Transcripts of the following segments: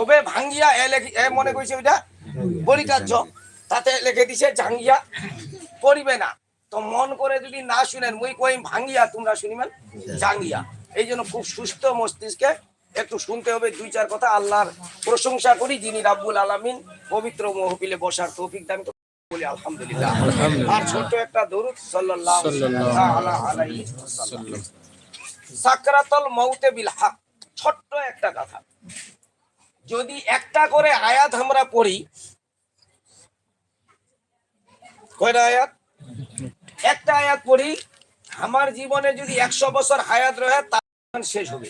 ওবে ভাঙ্গিয়া এ লেখি এ মনে কইছে ওইটা? বলিকার্য। তাতে লিখে দিছে জাঙ্গিয়া পড়িবে না। তো মন করে যদি না শুনেন মুই কই ভাঙ্গিয়া তোমরা শুনিবেন? জাঙ্গিয়া। এই জন্য খুব সুস্থ মস্তিষ্কে একটু শুনতে হবে দুই চার কথা। আল্লাহর প্রশংসা করি যিনি রাব্বুল আলামিন পবিত্র মহফিলে বসার তৌফিক দান। বলি আলহামদুলিল্লাহ। আর ছোট একটা দরুদ সাল্লাল্লাহু আলাইহি ওয়াসাল্লাম। সাকরাতুল মাউতে বিল হক। ছোট্ট একটা কথা। যদি একটা করে আয়াত আমরা পড়ি, কয়টা আয়াত? একটা আয়াত পড়ি, আমার জীবনে যদি একশো বছর হায়াত রয়ে, তার শেষ হবে।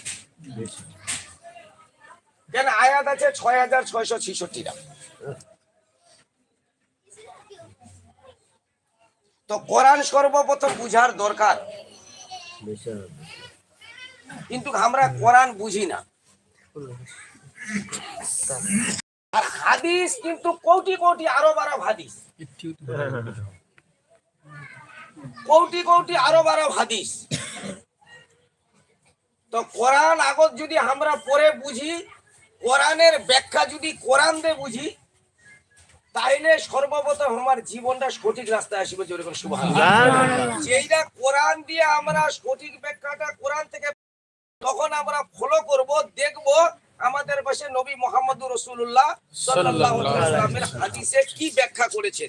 কেন? আয়াত আছে ছয় হাজার ছয়শো ছিষট্টিটা। তো কোরআন সর্বপ্রথম বুঝার দরকার। কিন্তু আমরা কোরআন বুঝি না। আর হাদিস কিন্তু কোটি কোটি আরও বারো হাদিস। কোটি কোটি আরও বারো হাদিস। তো কোরআন আগত যদি আমরা বুঝি কোরআনের ব্যাখ্যা যদি কোরআন দিয়ে বুঝি তাইলে সর্বপ্রথম আমার জীবনটা সঠিক রাস্তায় আসবে শুভ যেইটা কোরআন দিয়ে আমরা সঠিক ব্যাখ্যাটা কোরআন থেকে তখন আমরা ফলো করব দেখব আমাদের পাশে নবী মোহাম্মদ রসুল্লাহ ওয়াসাল্লামের হাদিসে কি ব্যাখ্যা করেছেন?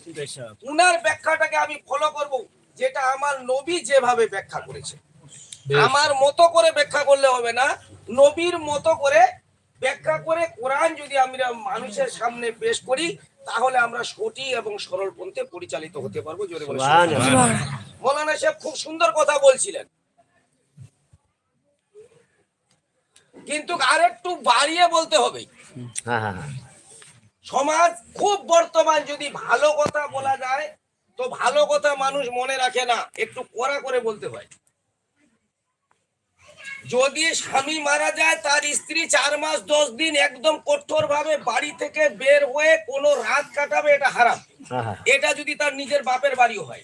উনার ব্যাখ্যাটাকে আমি ফলো করব যেটা আমার নবী যেভাবে ব্যাখ্যা করেছে। আমার মতো করে ব্যাখ্যা করলে হবে না। নবীর মতো করে ব্যাখ্যা করে কোরআন যদি আমরা মানুষের সামনে পেশ করি তাহলে আমরা সঠিক এবং সরল পন্থে পরিচালিত হতে পারব। জোরে বলে মৌলানা সাহেব খুব সুন্দর কথা বলছিলেন। কিন্তু আরেকটু বাড়িয়ে বলতে হবে। সমাজ খুব বর্তমান যদি ভালো কথা বলা যায় তো ভালো কথা মানুষ মনে রাখে না একটু কড়া করে বলতে হয়। যদি স্বামী মারা যায় তার স্ত্রী চার মাস দশ দিন একদম কঠোর ভাবে বাড়ি থেকে বের হয়ে কোনো রাত কাটাবে এটা হারাম। এটা যদি তার নিজের বাপের বাড়িও হয়।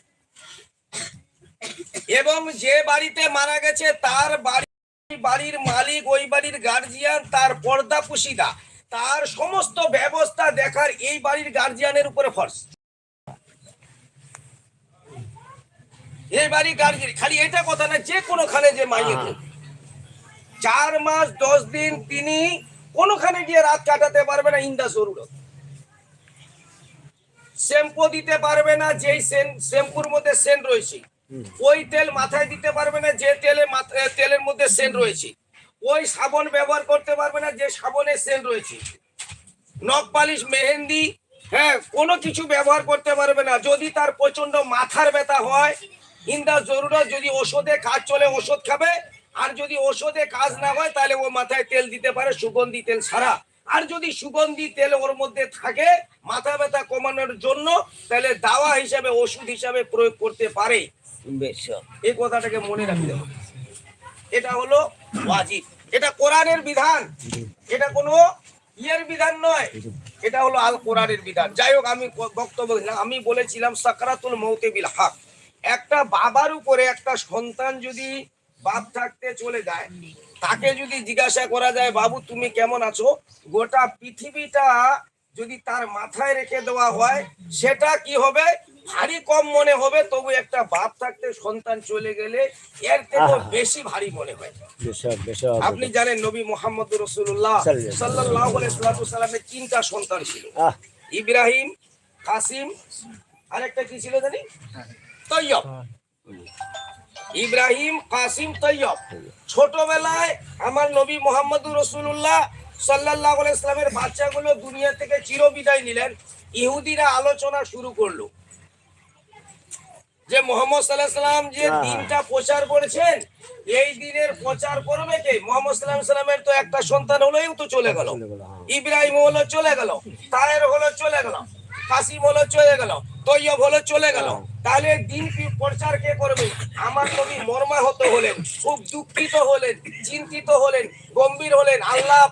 এবং যে বাড়িতে মারা গেছে তার বাড়ি বাড়ির মালিক ওই বাড়ির গার্জিয়ান তার পর্দা পুশিদা। তার সমস্ত ব্যবস্থা দেখার এই বাড়ির গার্জিয়ানের উপরে ফর্স এই বাড়ি গার্জিয়ান খালি এটা কথা না যে কোনোখানে যে মাইয়ে চার মাস দশ দিন তিনি কোনোখানে গিয়ে রাত কাটাতে পারবে না ইন্দা জরুরত শ্যাম্পু দিতে পারবে না যেই শ্যাম্পুর মধ্যে সেন্ট রয়েছে। ওই তেল মাথায় দিতে পারবে না, যে তেলে তেলের মধ্যে সেন্ট রয়েছে। ওই সাবন ব্যবহার করতে পারবে না, যে সাবনে সেন্ট রয়েছে। নখ পালিশ, মেহেন্দি হ্যাঁ কোনো কিছু ব্যবহার করতে পারবে না। যদি তার প্রচণ্ড মাথার ব্যথা হয় ইন্দা জরুরত যদি ওষুধে কাজ চলে, ওষুধ খাবে। আর যদি ওষুধে কাজ না হয়, তাহলে ও মাথায় তেল দিতে পারে, সুগন্ধি তেল ছাড়া। আর যদি সুগন্ধি তেল ওর মধ্যে থাকে, মাথা ব্যথা কমানোর জন্য, তাহলে দাওয়া হিসাবে, ওষুধ হিসাবে প্রয়োগ করতে পারে। এই কথাটাকে মনে রাখতে হবে এটা হলো ওয়াজিব। এটা কোরআনের বিধান। এটা কোনো ইয়ের বিধান নয়। এটা হলো আল কোরআনের বিধান। যাই হোক, আমি বক্তব্য আমি বলেছিলাম, সাকরাতুল মৌতে বিল হক। একটা বাবার উপরে একটা সন্তান যদি বাপ থাকতে চলে যায়, তাকে যদি জিজ্ঞাসা করা যায়, বাবু, তুমি কেমন আছো? গোটা পৃথিবীটা যদি তার মাথায় রেখে দেওয়া হয়, সেটা কি হবে? ভারী কম মনে হবে তবু একটা বাপ থাকতে সন্তান চলে গেলে এর থেকে বেশি ভারী মনে হয়। আপনি জানেন নবী মোহাম্মদ রসুল্লাহ সাল্লাহ সাল্লামের তিনটা সন্তান ছিল। ইব্রাহিম কাসিম আরেকটা কি ছিল জানি? তৈয়ব। ইব্রাহিম কাসিম তৈয়ব। ছোটবেলায় আমার নবী মোহাম্মদ রসুল্লাহ সাল্লাহ ইসলামের বাচ্চাগুলো দুনিয়া থেকে চিরবিদায় নিলেন। ইহুদিরা আলোচনা শুরু করল। যে মোহাম্মদ সাল্লাহ সাল্লাম যে হ্যাঁ। দিনটা প্রচার করেছেন এই দিনের প্রচার করবে কে মোহাম্মদ সাল্লাহ সাল্লামের তো একটা সন্তান হলোই তো চলে গেল। ইব্রাহিম হলো চলে গেল তাহের হলো চলে গেল কাসিম হলো চলে গেল তৈয়ব হলো চলে গেল। তাহলে দিন কি প্রচার কে করবে? আমার নবী মর্মাহত হলেন খুব দুঃখিত হলেন চিন্তিত হলেন গম্ভীর হলেন। আল্লাহ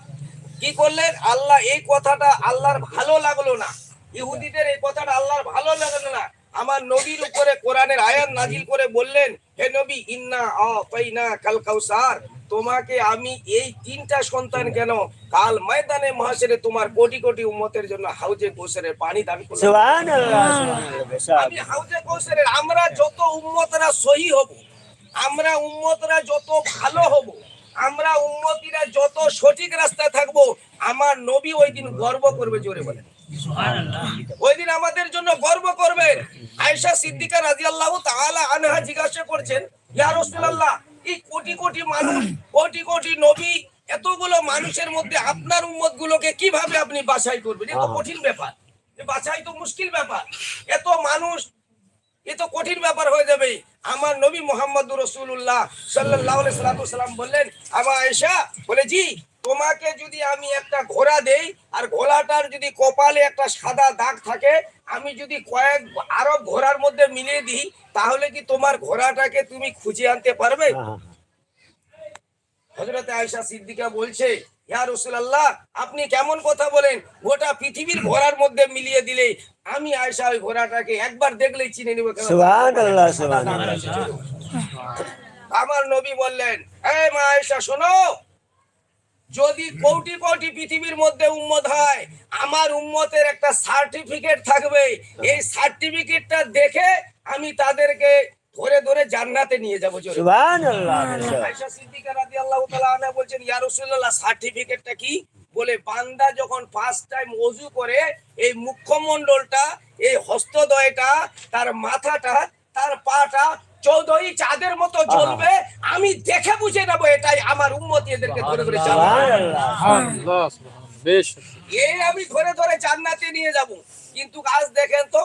কি করলেন? আল্লাহ এই কথাটা আল্লাহর ভালো লাগল না। ইহুদিদের এই কথাটা আল্লাহর ভালো লাগল না। আমার নবীর উপরে কোরআনের আয়াত নাজিল করে বললেন হে নবী ইন্না আ কাল কাউসার তোমাকে আমি এই তিনটা সন্তান কেন কাল ময়দানে মহাসেরে তোমার কোটি কোটি উম্মতের জন্য হাউজে গোসরের পানি দান আমি হাউজে কৌশলের আমরা যত উম্মতরা সহি হব আমরা উম্মতরা যত ভালো হব আমরা উম্মতিরা যত সঠিক রাস্তায় থাকব আমার নবী ওই দিন গর্ব করবে জোরে বলে ওই দিন আমাদের জন্য গর্ব করবেন আয়েশা সিদ্দিকা রাদিয়াল্লাহু তাআলা আনহা জিজ্ঞাসা করছেন ইয়া রাসূলুল্লাহ এই কোটি কোটি মানুষ কোটি কোটি নবী এতগুলো মানুষের মধ্যে আপনার উম্মত গুলোকে কীভাবে আপনি বাছাই করবেন? এত কঠিন ব্যাপার। বাছাই তো মুশকিল ব্যাপার। এত মানুষ এ তো কঠিন ব্যাপার হয়ে যাবে। আমার নবী মোহাম্মদ রসুল্লাহ সাল্লাহ সাল্লাম বললেন আমার আয়েশা বলে জি। তোমাকে যদি আমি একটা ঘোড়া দেই আর ঘোড়াটার যদি কপালে একটা সাদা দাগ থাকে আমি যদি কয়েক আরব ঘোড়ার মধ্যে মিলিয়ে দিই তাহলে কি তোমার ঘোড়াটাকে তুমি খুঁজে আনতে পারবে? হ্যাঁ, হজরত আয়েশা সিদ্দিকা বলছে ইয়া রাসূলুল্লাহ আপনি কেমন কথা বলেন? গোটা পৃথিবীর ঘোড়ার মধ্যে মিলিয়ে দিলে আমি আয়েশা ওই ঘোড়াটাকে একবার দেখলেই চিনে নিব আমার নবী বললেন এই মা আয়েশা শোনো যদি কোটি কোটি পৃথিবীর মধ্যে উম্মত হয় আমার উম্মতের একটা সার্টিফিকেট থাকবে। এই সার্টিফিকেটটা দেখে আমি তাদেরকে ধরে ধরে জান্নাতে নিয়ে যাব বলছেন ইয়া রাসূলুল্লাহ সার্টিফিকেটটা কি? বলে বান্দা যখন ফার্স্ট টাইম ওযু করে এই মুখমণ্ডলটা এই হস্তদয়টা তার মাথাটা তার পাটা চৌধুরী চাঁদের মতো জ্বলবে। আমি দেখে বুঝে নেব এটাই আমার উম্মতি এদেরকে ধরে ধরে এই আমি ধরে ধরে জান্নাতে নিয়ে যাব। কিন্তু আজ দেখেন তো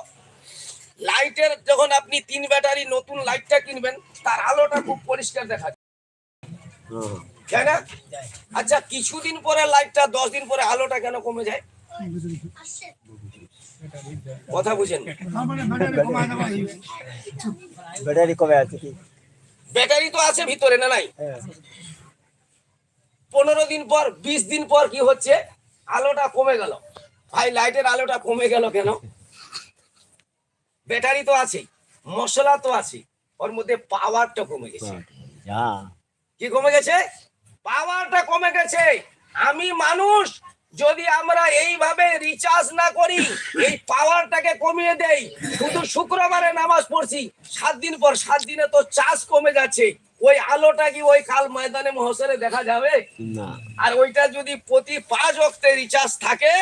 লাইটের যখন আপনি তিন ব্যাটারি নতুন লাইটটা কিনবেন তার আলোটা খুব পরিষ্কার দেখা যায়। হ্যাঁ। তাই না? আচ্ছা কিছুদিন পরে লাইটটা দশ দিন পরে আলোটা কেন কমে যায়? কথা বুঝেন। ব্যাটারি কমে আছে কি? ব্যাটারি তো আছে ভিতরে না নাই? হ্যাঁ। পনেরো দিন পর বিশ দিন পর কি হচ্ছে? আলোটা কমে গেল। ভাই লাইটের আলোটা কমে গেল কেন? ব্যাটারি তো আছে মশলা তো আছে ওর মধ্যে পাওয়ারটা কমে গেছে। কি কমে গেছে? পাওয়ারটা কমে গেছে। আমি মানুষ যদি আমরা এইভাবে রিচার্জ না করি, এই পাওয়ারটাকে কমিয়ে দেই, শুধু শুক্রবারে নামাজ পড়ছি, সাত দিন পর সাত দিনে তো চার্জ কমে যাচ্ছে। ওই আলোটা কি ওই কাল ময়দানে মহসরে দেখা যাবে? না। আর ওইটা যদি প্রতি পাঁচ অক্টে রিচার্জ থাকে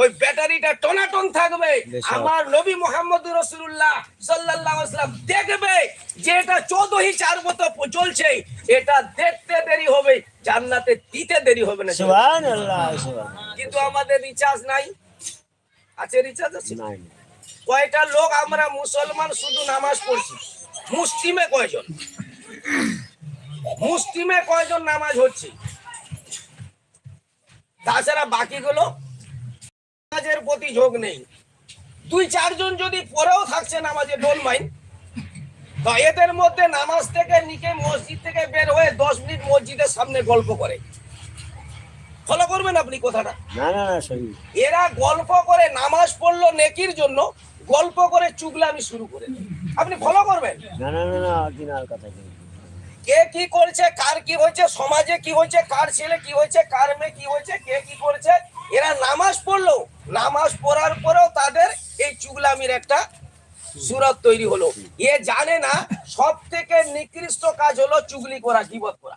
ওই ব্যাটারিটা টনাটন থাকবে। আমার নবী মোহাম্মদ রসুল্লাহ সাল্লাহ সাল্লাম দেখবে যে এটা চৌদহি চার মতো চলছে। এটা দেখতে দেরি হবে জান্নাতে দিতে দেরি হবে না। কিন্তু আমাদের রিচার্জ নাই। আছে রিচার্জ আছে? নাই। কয়টা লোক আমরা মুসলমান শুধু নামাজ পড়ছি? মুসলিমে কয়জন? মুসলিমে কয়জন নামাজ হচ্ছে? তাছাড়া বাকিগুলো নামাজের প্রতি ঝোঁক নেই। দুই চারজন যদি পরেও থাকছে নামাজে ডোল মাইন তো এদের মধ্যে নামাজ থেকে নিকে মসজিদ থেকে বের হয়ে দশ মিনিট মসজিদের সামনে গল্প করে। ফলো করবেন আপনি কথাটা? না না না এরা গল্প করে নামাজ পড়ল নেকির জন্য গল্প করে চুগলামি শুরু করে আপনি ফলো করবেন? না না না না অরিজিনাল কথা কে কি করছে, কার কি হয়েছে, সমাজে কি হয়েছে, কার ছেলে কি হয়েছে, কার মেয়ে কি হয়েছে, কে কি করছে, এরা নামাজ পড়ল। নামাজ পড়ার পরেও তাদের এই চুগলামির একটা সুরত তৈরি হলো। এ জানে না সব থেকে নিকৃষ্ট কাজ হলো চুগলি করা, গিবত করা।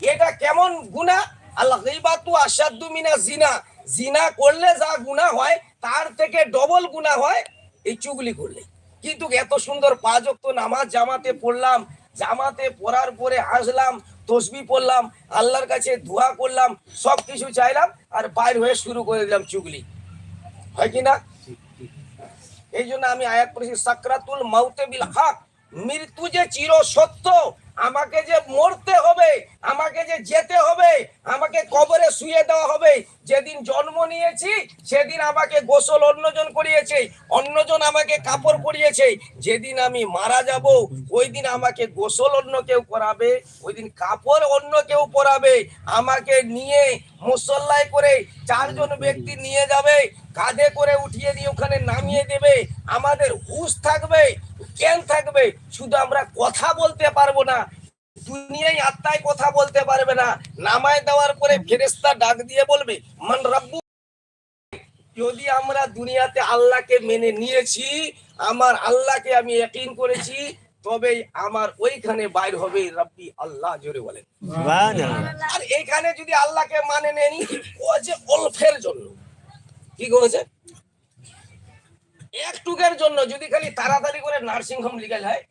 এটা কেমন গুণা? আল্লাহ, গীবাতু আসাদু মিনা জিনা। জিনা করলে যা গুণা হয়, তার থেকে ডবল গুণা হয় এই চুগলি করলে। কিন্তু এত সুন্দর পাঁচ নামাজ জামাতে পড়লাম জামাতে পড়ার পরে আসলাম, তসবি পড়লাম, আল্লাহর কাছে ধোয়া করলাম সব কিছু চাইলাম আর বাইর হয়ে শুরু করে দিলাম চুগলি। হয় কি না? এই জন্য আমি আয়াত করেছি সাকরাতুল মাউতে বিল হাক, মৃত্যু যে চির সত্য আমাকে যে মরতে হবে, আমাকে যে যেতে হবে, আমাকে কবরে শুয়ে দেওয়া হবে। যেদিন জন্ম নিয়েছি, সেদিন আমাকে গোসল অন্যজন করিয়েছে, অন্যজন আমাকে কাপড় পরিয়েছে। যেদিন আমি মারা যাব ওই দিন আমাকে গোসল অন্য কেউ করাবে ওই দিন কাপড় অন্য কেউ পরাবে। আমাকে নিয়ে মুসল্লায় করে চারজন ব্যক্তি নিয়ে যাবে, কাঁধে করে উঠিয়ে দিয়ে ওখানে নামিয়ে দেবে। আমাদের হুশ থাকবে। জ্ঞান থাকবে? শুধু আমরা কথা বলতে পারব না দুনিয়ায় আত্মায় কথা বলতে পারবে না। নামায় দেওয়ার পরে ফেরেস্তা ডাক দিয়ে বলবে মান রাব্বু যদি আমরা দুনিয়াতে আল্লাহকে মেনে নিয়েছি আমার আল্লাহকে আমি একইন করেছি তবেই আমার ওইখানে বাইর হবে রাব্বি আল্লাহ জোরে বলেন। আর এইখানে যদি আল্লাহকে মানে নেনি ও যে অল্পের জন্য। কি করেছে? একটুকের জন্য যদি খালি তাড়াতাড়ি করে নার্সিং হোম লিগাল হয়।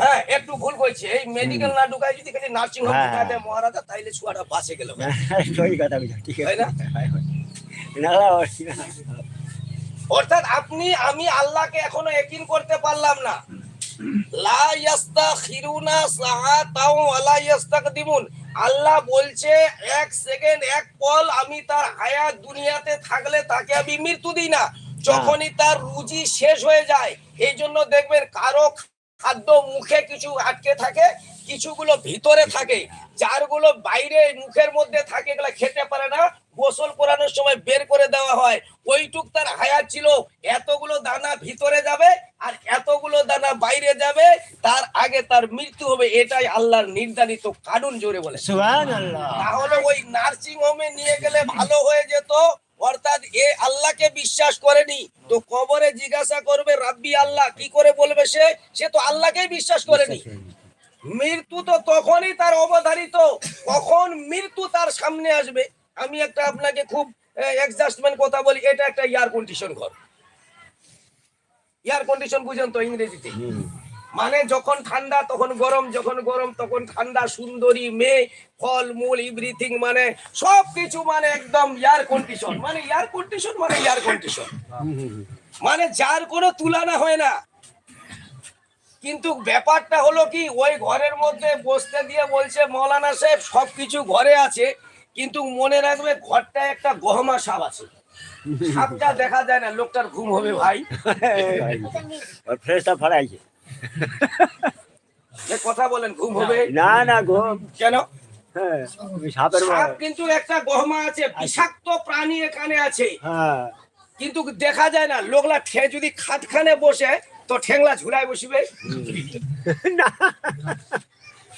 হ্যাঁ একটু ভুল এই মেডিকেল না ঢুকায় যদি খালি নার্সিং হোম হ্যাঁ। ঢুকায় দেয় মহারাজা তাইলে ছুয়াটা বাঁচে গেল। সই কথা বুঝা ঠিক আছে। না? না না অর্থাৎ আপনি আমি আল্লাহকে এখনও একিন করতে পারলাম না। লা ইয়াস্তাখিরুনা সাআতাও ওয়ালা ইয়াস্তাকদিমুন। আল্লাহ বলছে এক সেকেন্ড এক পল আমি তার হায়াত দুনিয়াতে থাকলে তাকে আমি মৃত্যু দিই না। যখনই তার রুজি শেষ হয়ে যায় এই জন্য দেখবেন কারও খাদ্য মুখে কিছু আটকে থাকে কিছুগুলো ভিতরে থাকে। যারগুলো বাইরে মুখের মধ্যে থাকে এগুলো খেতে পারে না। গোসল করানোর সময় বের করে দেওয়া হয়। ওইটুক তার হায়াত ছিল এতগুলো দানা ভিতরে যাবে আর এতগুলো দানা বাইরে যাবে তার আগে তার মৃত্যু হবে এটাই আল্লাহর নির্ধারিত কানুন জোরে বলে। তাহলে ওই নার্সিং হোমে নিয়ে গেলে ভালো হয়ে যেত অর্থাৎ এ আল্লাহকে বিশ্বাস করেনি। তো কবরে জিজ্ঞাসা করবে রাব্বি আল্লাহ কি করে বলবে সে? সে তো আল্লাহকেই বিশ্বাস করেনি। মৃত্যু তো তখনই তার অবধারিত কখন মৃত্যু তার সামনে আসবে? আমি একটা আপনাকে খুব এক্সাস্টমেন্ট কথা বলি এটা একটা এয়ার কন্ডিশন ঘর। এয়ার কন্ডিশন বুঝেন তো ইংরেজিতে? মানে যখন ঠান্ডা তখন গরম যখন গরম তখন ঠান্ডা সুন্দরী মেয়ে ফল মূল এভরিথিং মানে সব কিছু মানে একদম এয়ার কন্ডিশন মানে এয়ার কন্ডিশন মানে এয়ার কন্ডিশন মানে যার কোনো তুলনা হয় না। কিন্তু ব্যাপারটা হলো কি ওই ঘরের মধ্যে বসতে দিয়ে বলছে মৌলানা সাহেব সবকিছু ঘরে আছে কিন্তু মনে রাখবে ঘরটা একটা গহমা সাপ আছে। সাপটা দেখা যায় না লোকটার ঘুম হবে ভাই। ফ্রেশটা কথা বলেন ঘুম হবে? না না গো কেন? হ্যাঁ সাপ কিন্তু একটা গহমা আছে বিষাক্ত প্রাণী এখানে আছে। হ্যাঁ। কিন্তু দেখা যায় না লোকলা খেয়ে যদি খাটখানে বসে তো ঠেংলা ঝুলায় বসবে। না।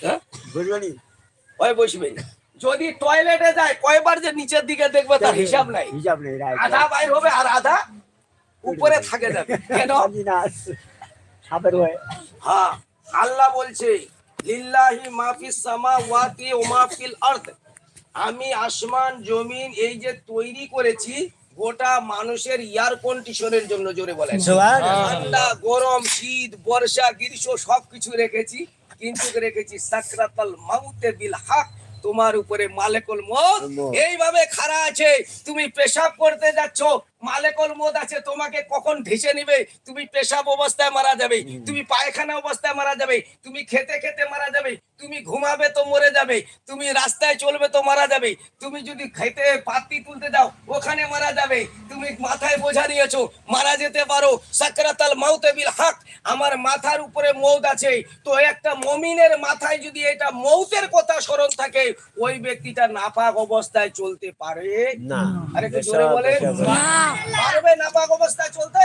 হ্যাঁ? ওই বসবে। যদি টয়লেটে যায় কয়বার যে নিচের দিকে দেখবে তার হিসাব নাই। হিসাব নেই আধা বাইর হবে আর আধা উপরে থাকে যাবে। কেন? হ্যাঁ। আল্লাহ বলছে লিল্লাহি মাফিস সামাওয়াতি ওয়া মাফিল আরদ। আমি আসমান জমিন এই যে তৈরি করেছি গোটা মানুষের এয়ার কন্ডিশনের জন্য জোরে বলে ঠান্ডা গরম শীত বর্ষা গ্রীষ্ম সবকিছু রেখেছি। কিন্তু রেখেছি সাকরাতাল মাউতে বিল হাক তোমার উপরে মালেকুল মত। এইভাবে খাড়া আছে তুমি পেশাব করতে যাচ্ছ মালেকুল মত আছে তোমাকে কখন ভেসে নিবে? তুমি পেশাব অবস্থায় মারা যাবে তুমি পায়খানা অবস্থায় মারা যাবে তুমি খেতে খেতে মারা যাবে তুমি ঘুমাবে তো মরে যাবে তুমি রাস্তায় চলবে তো মারা যাবে তুমি যদি খেতে পাতি তুলতে যাও ওখানে মারা যাবে। তুমি মাথায় বোঝা নিয়েছো মারা যেতে পারো। সাকরাতাল মাউতে বিল হক আমার মাথার উপরে মৌত আছে। তো একটা মমিনের মাথায় যদি এটা মৌতের কথা স্মরণ থাকে ওই ব্যক্তিটা নাপাক অবস্থায় চলতে পারে। না। আরে জোরে বলেন। পারবে নাপাক অবস্থায় চলতে?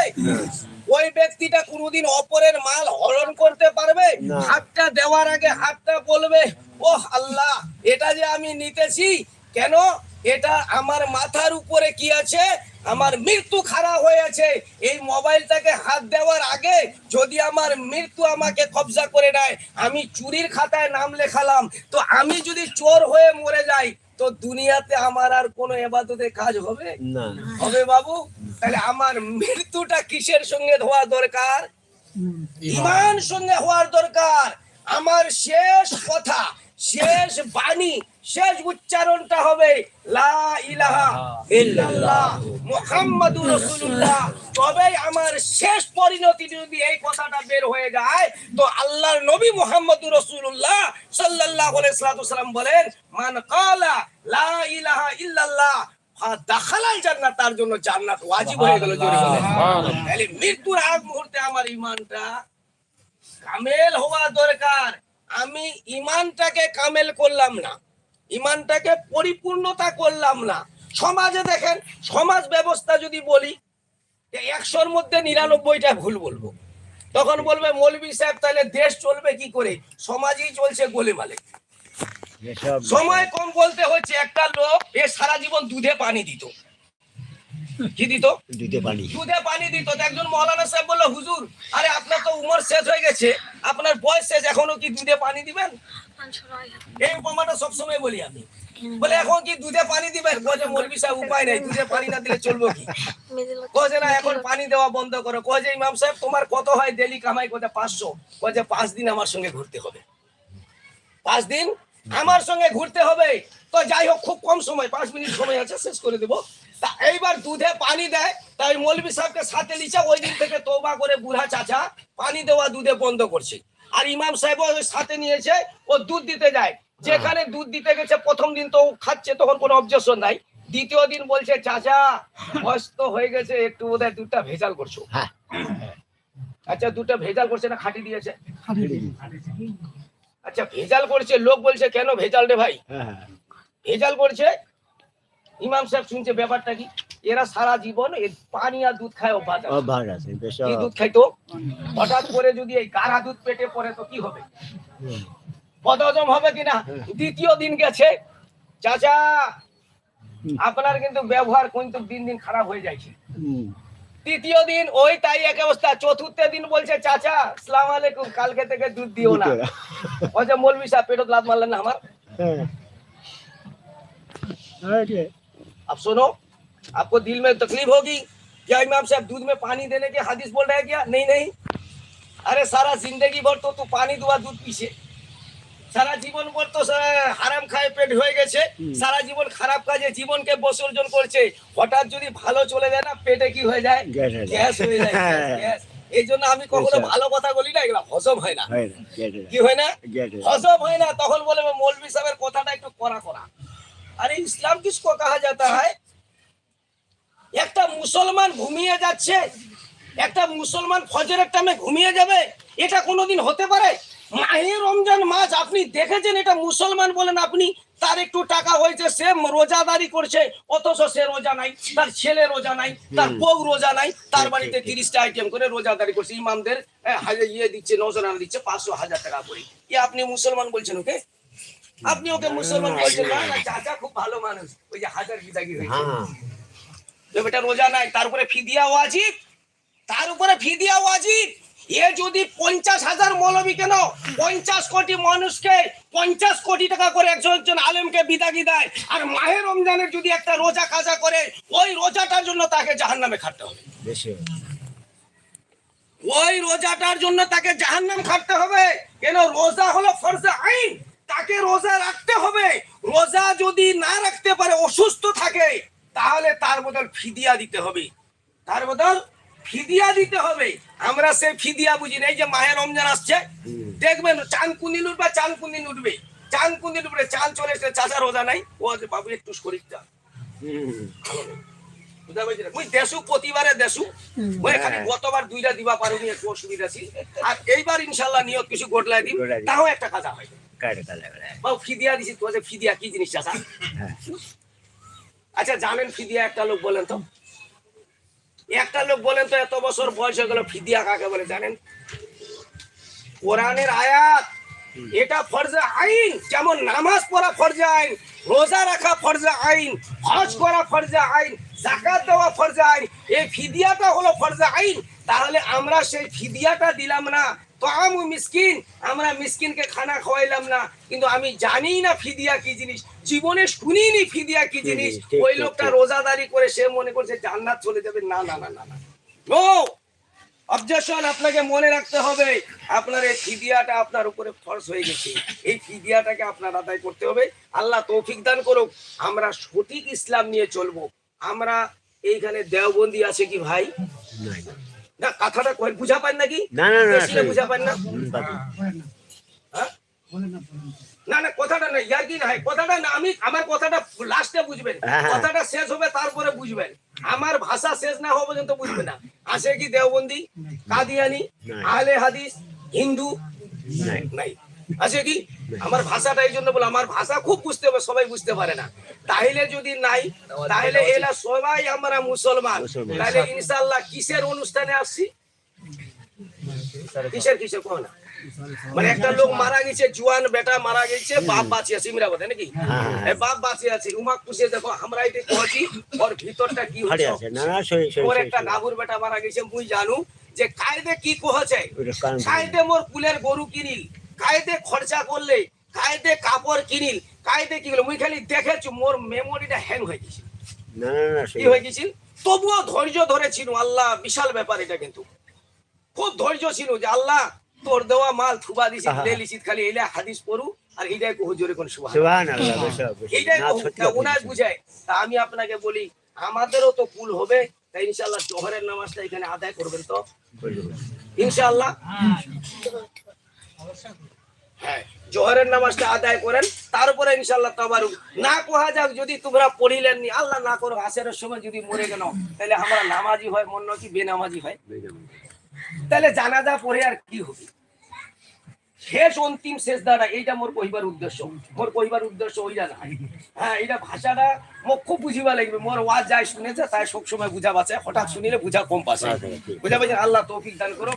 ওই ব্যক্তিটা কোনোদিন অপরের মাল হরণ করতে পারবে? হাতটা দেওয়ার আগে হাতটা বলবে ও আল্লাহ এটা যে আমি নিতেছি কেন? এটা আমার মাথার উপরে কি আছে? আমার মৃত্যু খারাপ হয়ে আছে। এই মোবাইলটাকে হাত দেওয়ার আগে যদি আমার মৃত্যু আমাকে কবজা করে নেয় আমি চুরির খাতায় নাম লেখালাম। তো আমি যদি চোর হয়ে মরে যাই তো দুনিয়াতে আমার আর কোনো এবাদতে কাজ হবে? না। হবে বাবু? তাহলে আমার মৃত্যুটা কিসের সঙ্গে হওয়া দরকার? ইমান সঙ্গে হওয়ার দরকার। আমার শেষ কথা শেষ বাণী শেষ উচ্চারণটা হবে লা ইলাহা ইল্লাল্লাহ মুহাম্মাদুর রাসূলুল্লাহ। তবেই আমার শেষ পরিণতি যদি এই কথাটা বের হয়ে যায় তো আল্লাহর নবী মুহাম্মাদুর রাসূলুল্লাহ সাল্লাল্লাহু আলাইহি সাল্লাম বলেন মান ক্বালা লা ইলাহা ইল্লাল্লাহ দাখালাল জান্নাত তার জন্য জান্নাত ওয়াজিব হয়ে গেল জোরে বলেন। তাহলে মৃত্যুর আগ মুহূর্তে আমার ইমানটা কামেল হওয়া দরকার। আমি ইমানটাকে কামেল করলাম না ইমানটাকে পরিপূর্ণতা করলাম না। সমাজে দেখেন সমাজ ব্যবস্থা যদি বলি যে একশোর মধ্যে নিরানব্বইটা ভুল বলব। তখন বলবে মৌলবী সাহেব তাহলে দেশ চলবে কি করে? সমাজই চলছে গোলেমালে। সময় কম বলতে হচ্ছে একটা লোক এ সারা জীবন দুধে পানি দিত। কি দিত? দিতে পারি দুধে পানি দিত। একজন মৌলানা সাহেব বলল হুজুর আরে আপনার তো উমর শেষ হয়ে গেছে। আপনার বয়স শেষ এখনও কি দুধে পানি দিবেন? এই উপমাটা সবসময় বলি আমি। বলে এখন কি দুধে পানি দিবেন? মৌলবী সাহেব উপায় নেই। দুধে পানি না দিলে চলবো কি? কজে না এখন পানি দেওয়া বন্ধ করো। কজে ইমাম সাহেব তোমার কত হয় ডেলি কামাই করতে? পাঁচশো। কজে পাঁচ দিন আমার সঙ্গে ঘুরতে হবে। পাঁচ দিন আমার সঙ্গে ঘুরতে হবে। তো যাই হোক খুব কম সময় পাঁচ মিনিট সময় আছে শেষ করে দেবো। তা এইবার দুধে পানি দেয় তাই মৌলবী সাহেবকে সাথে লিচা ওই দিন থেকে তৌবা করে বুড়া চাচা পানি দেওয়া দুধে বন্ধ করছে। আর ইমাম সাহেব ওই সাথে নিয়েছে ও দুধ দিতে যায়। যেখানে দুধ দিতে গেছে প্রথম দিন তো খাচ্ছে তখন কোনো অবজেকশন নাই। দ্বিতীয় দিন বলছে চাচা বয়স তো হয়ে গেছে একটু বোধহয় দুধটা ভেজাল করছ। হ্যাঁ। আচ্ছা দুধটা ভেজাল করছে না খাটি দিয়েছে? আচ্ছা ভেজাল করছে লোক বলছে কেন ভেজাল রে ভাই? হ্যাঁ ভেজাল করছে। ইমাম সাহেব শুনছে ব্যাপারটা কি? এরা সারা জীবন পানি আর দুধ খায় অভ্যাস আছে। কি দুধ খাইতো হঠাৎ করে যদি এই গাঢ়া দুধ পেটে পড়ে তো কি হবে? বদহজম হবে কিনা? দ্বিতীয় দিন গেছে। চাচা আপনার কিন্তু ব্যবহার কিন্তু দিন দিন খারাপ হয়ে যাচ্ছে। তৃতীয় দিন ওই তাই এক অবস্থা। চতুর্থ দিন বলছে চাচা সালাম আলাইকুম কালকে থেকে দুধ দিও না। ওই যে মৌলবি সাহেব পেটত লাত মারলেন না আমার? अब सुनो आपको दिल में तकलीफ होगी क्या इमाम साहब दूध में पानी देने के हदीस बोल रहे हैं क्या नहीं नहीं अरे सारा जिंदगी भर तो तू पानी दुआ दूध पीछे সারা জীবন ভর তো সা- হারাম খায় পেট হয়ে গেছে সারা জীবন খারাপ কাজে জীবনকে বসর্জন করছে হঠাৎ যদি ভালো চলে যায় না পেটে কি হয়ে যায় গ্যাস হয়ে যায়। গ্যাস হয়ে যায় গ্যাস, গ্যাস। এই জন্য আমি কখনো বুঝলাম। ভালো কথা বলি না এগুলো হজম হয় না হয় না গেটে কি হয় না গেটে হজম হয় না তখন বলে মৌলবী সাহেবের কথাটা একটু করা করা আরে ইসলাম কিসকো কাহা যাতা হয়? একটা মুসলমান ঘুমিয়ে যাচ্ছে একটা মুসলমান ফজরের টাইমে ঘুমিয়ে যাবে এটা কোনোদিন হতে পারে? মাহে রমজান মাস আপনি দেখেছেন এটা মুসলমান বলেন আপনি তার একটু টাকা হয়েছে সে রোজাদারি করছে অথচ সে রোজা নাই তার ছেলে রোজা নাই তার বউ রোজা নাই তার বাড়িতে তিরিশটা আইটেম করে রোজাদারি করছে ইমামদের ইয়ে দিচ্ছে নজরানা দিচ্ছে পাঁচশো হাজার টাকা করে। আপনি মুসলমান বলছেন ওকে? আপনি ওকে মুসলমান বলছেন না না চাচা খুব ভালো মানুষ। ওই যে হাজার বিদাগি হয়েছে। হ্যাঁ। তো বেটা রোজা নাই তার উপরে ফিদিয়া ওয়াজিব? তার উপরে ফিদিয়া ওয়াজিব? এ যদি পঞ্চাশ হাজার মৌলবী কেন পঞ্চাশ কোটি মানুষকে পঞ্চাশ কোটি টাকা করে একজন একজন আলেমকে বিদাগি দেয়? আর মাহে রমজানের যদি একটা রোজা কাজা করে ওই রোজাটার জন্য তাকে জাহান নামে খাটতে হবে। ওই রোজাটার জন্য তাকে জাহান্নাম খাটতে হবে। কেন? রোজা হলো ফরজে আইন। তাকে রোজা রাখতে হবে। রোজা যদি না রাখতে পারে অসুস্থ থাকে তাহলে তার বদল ফিদিয়া দিতে হবে। তার বদল ফিদিয়া দিতে হবে। আমরা সে ফিদিয়া বুঝি না এই যে মাহে রমজান আসছে। দেখবেন চাঁদ কুন্দিন উঠবে চাঁদ কুন্দিন উঠবে। চাঁদ কুন্দিন উঠবে চাঁদ চলে এসে চাচা রোজা নাই। ও আছে, বাবু একটু শরীরটা? দেশু প্রতিবারে দেশু। খালি গতবার দুইটা দিবা পারুনি একটু অসুবিধা ছিল। আর এইবার ইনশাল্লাহ নিয়ত কিছু ঘটলাই দিন। তাও একটা কাজা হয়। কাটে কাটে কাটে ফিদিয়া দিছি তো ফিদিয়া কি জিনিস চাচা? হ্যাঁ। আচ্ছা জানেন ফিদিয়া একটা লোক বলেন তো? একটা লোক বলেন তো এত বছর বয়স হয়ে গেল ফিদিয়া কাকে বলে জানেন? কোরআনের আয়াত এটা ফরজে আইন যেমন নামাজ পড়া ফরজে আইন রোজা রাখা ফরজে আইন হজ করা ফরজে আইন জাকাত দেওয়া ফরজে আইন এই ফিদিয়াটা হলো ফরজে আইন তাহলে আমরা সেই ফিদিয়াটা দিলাম না মিসকিন আমরা মিসকিনকে খানা খাওয়াইলাম না কিন্তু আমি জানি না ফিদিয়া কি জিনিস জীবনে শুনিনি ফিদিয়া কি জিনিস। ওই লোকটা রোজাদারি করে সে মনে করছে জান্নাত চলে যাবে। না না না না না। নো অবজেকশন আপনাকে মনে রাখতে হবে। আপনার এই ফিদিয়াটা আপনার উপরে ফর্স হয়ে গেছে। এই ফিদিয়াটাকে আপনার আদায় করতে হবে। আল্লাহ তৌফিক দান করুক। আমরা সঠিক ইসলাম নিয়ে চলবো। আমরা এইখানে দেওবন্দি আছে কি ভাই? না কথাটা কই বুঝা পান নাকি না, না, না, বুঝা পান না। হ্যাঁ? না না কথাটা না ইয়ার কি না কথাটা না আমি আমার কথাটা লাস্টে বুঝবেন হ্যাঁ, হ্যাঁ। কথাটা শেষ হবে তারপরে বুঝবেন আমার ভাষা শেষ না হওয়া পর্যন্ত বুঝবে না আছে কি দেওবন্দি কাদিয়ানি। আহলে হাদিস হিন্দু নাই। আছে কি? আমার ভাষাটা এই জন্য বলে আমার ভাষা খুব বুঝতে হবে সবাই বুঝতে পারে না। তাইলে যদি নাই তাহলে এলা সবাই আমরা মুসলমান। তাহলে ইনশাআল্লাহ কিসের অনুষ্ঠানে আসছি? কিসের কিসের কো না। মানে একটা লোক মারা গেছে জুয়ান বেটা মারা গেছে বাপ বাঁচি আছে ইমরাবাদে নাকি? হ্যাঁ। বাপ বাঁচি আছে উমাক পুষে দেখো আমরা এটা কহছি ওর ভিতরটা কি হচ্ছে? ওর একটা। গাভুর বেটা মারা গেছে মুই জানু যে কায়দে কি কহছে কায়দে মোর কুলের গরু কিনিল। কায়দে খরচা করলে কায়দে কাপড় কিনিল কায়দে কি করলে? মুই খালি দেখেছি মোর মেমোরিটা হ্যাং হয়ে গেছে না না না কি হয়ে গেছিল? তবুও ধৈর্য ধরেছিল আল্লাহ বিশাল ব্যাপার এটা কিন্তু। খুব ধৈর্য ছিল যে আল্লাহ তোর দেওয়া মাল থুবা দিছি। লে লিছিত খালি এলে হাদিস পড়ু আর এইটাই কহু জোরে কোন সুবহান সুবহানাল্লাহ বেশ বেশ এইটাই বলছেন। বুঝায়। তা আমি আপনাকে বলি আমাদেরও তো কুল হবে তাই ইনশাআল্লাহ জোহরের নামাজটা এখানে আদায় করবেন তো? ইনশাআল্লাহ। হ্যাঁ জোহরের নামাজটা আদায় করেন তারপরে ইনশাআল্লাহ তাবারুক। না কোহা যাক যদি তোমরা পড়িলেন নি আল্লাহ না করো আসের সময় যদি মরে গেল তাহলে আমরা নামাজি হয় মন্য কি বেনামাজি হয়। তাহলে জানাজা পড়ে আর কি হবে? শেষ অন্তিম শেষ দ্বারা এইটা মোর কহিবার উদ্দেশ্য। মোর কহিবার উদ্দেশ্য ওইটা না। হ্যাঁ এইটা ভাষাটা মুখ্য বুঝিবা লাগবে। মোর ওয়াজ যাই শুনেছে তাই সবসময় বুঝা পাচ্ছে হঠাৎ শুনিলে বুঝা কম পাচ্ছে হ্যাঁ, হ্যাঁ, বুঝা পাচ্ছেন আল্লাহ তৌফিক দান করো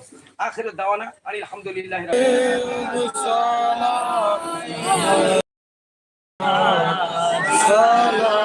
আখের দাওয়ানা। আলহামদুলিল্লাহ সালাম।